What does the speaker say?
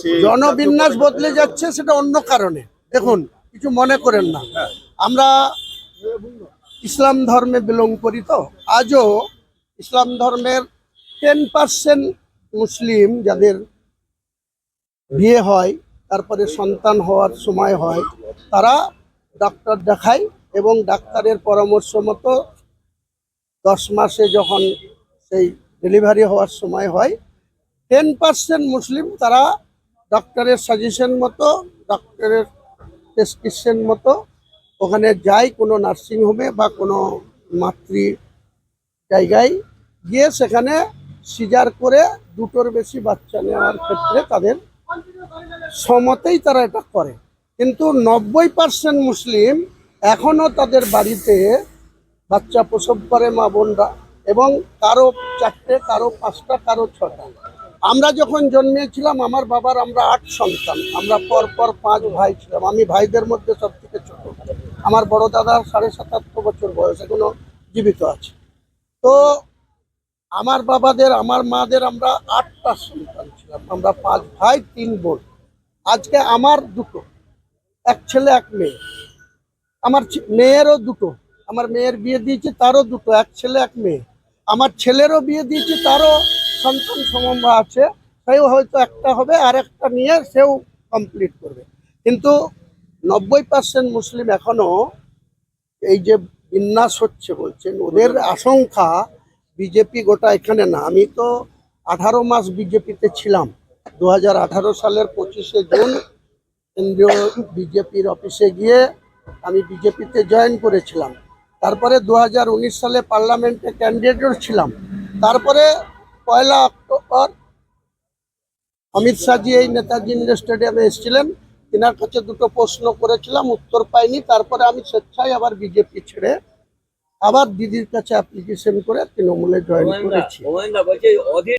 যাচ্ছে জনবিন্যাস বদলে যাচ্ছে সেটা অন্য কারণে। দেখুন কিছু মনে করেন না। আমরা ইসলাম ধর্মে বিলং করি তো। আজও ইসলাম ধর্মের টেন পার্সেন্ট মুসলিম যাদের বিয়ে হয় তারপরে সন্তান হওয়ার সময় হয় তারা ডাক্তার দেখায় এবং ডাক্তারের পরামর্শ মতো দশ মাসে যখন সেই ডেলিভারি হওয়ার সময় হয় টেন পার্সেন্ট মুসলিম তারা ডক্টরের সাজেশন মতো ডক্টরের প্রেসক্রিপশন মতো ওখানে যায় কোনো নার্সিং হোমে বা কোনো মাতৃ জায়গায় গিয়ে সেখানে সিজার করে দুটোর বেশি বাচ্চা নেওয়ার ক্ষেত্রে তাদের সমতেই তারা এটা করে। কিন্তু নব্বই পার্সেন্ট মুসলিম এখনও তাদের বাড়িতে বাচ্চা প্রসব করে মা বোনরা এবং কারও চারটে, কারও পাঁচটা, কারও ছটা। আমরা যখন জন্মেছিলাম, আমার বাবার আমরা আট সন্তান। আমরা পর পর পাঁচ ভাই ছিলাম। আমি ভাইদের মধ্যে সব থেকে ছোট। আমার বড় দাদার সাড়ে সাতাত্তর বছর বয়স, এখনও জীবিত আছে। তো আমার বাবাদের, আমার মাদের আমরা আটটা সন্তান ছিলাম। আমরা পাঁচ ভাই, তিন বোন। আজকে আমার দুটো, এক ছেলে, এক মেয়ে। আমার মেয়েরও দুটো, আমার মেয়ের বিয়ে দিয়েছি, তারও দুটো, এক ছেলে, এক মেয়ে। আমার ছেলেরও বিয়ে দিয়েছি, তারও সন্তান সমম্বা আছে সেও হয়তো একটা হবে আর একটা নিয়ে সেও কমপ্লিট করবে। কিন্তু নব্বই পার্সেন্ট মুসলিম এখনও এই যে বিন্যাস হচ্ছে বলছেন ওদের আশঙ্কা বিজেপি গোটা এখানে না। আমি তো আঠারো মাস বিজেপিতে ছিলাম। দু হাজার আঠারো সালের পঁচিশে জুন কেন্দ্রীয় বিজেপির অফিসে গিয়ে আমি বিজেপিতে জয়েন করেছিলাম। তারপরে দু হাজার উনিশ সালে পার্লামেন্টে ক্যান্ডিডেটও ছিলাম। তারপরে পয়লা অক্টোবর অমিত শাহজি এই নেতাজি ইন্ডোর স্টেডিয়ামে এসেছিলেন। তিনার কাছে দুটো প্রশ্ন করেছিলাম উত্তর পাইনি। তারপরে আমি স্বেচ্ছায় আবার বিজেপি ছেড়ে আবার দিদির কাছে অ্যাপ্লিকেশন করে তৃণমূলে জয়েন করেছি।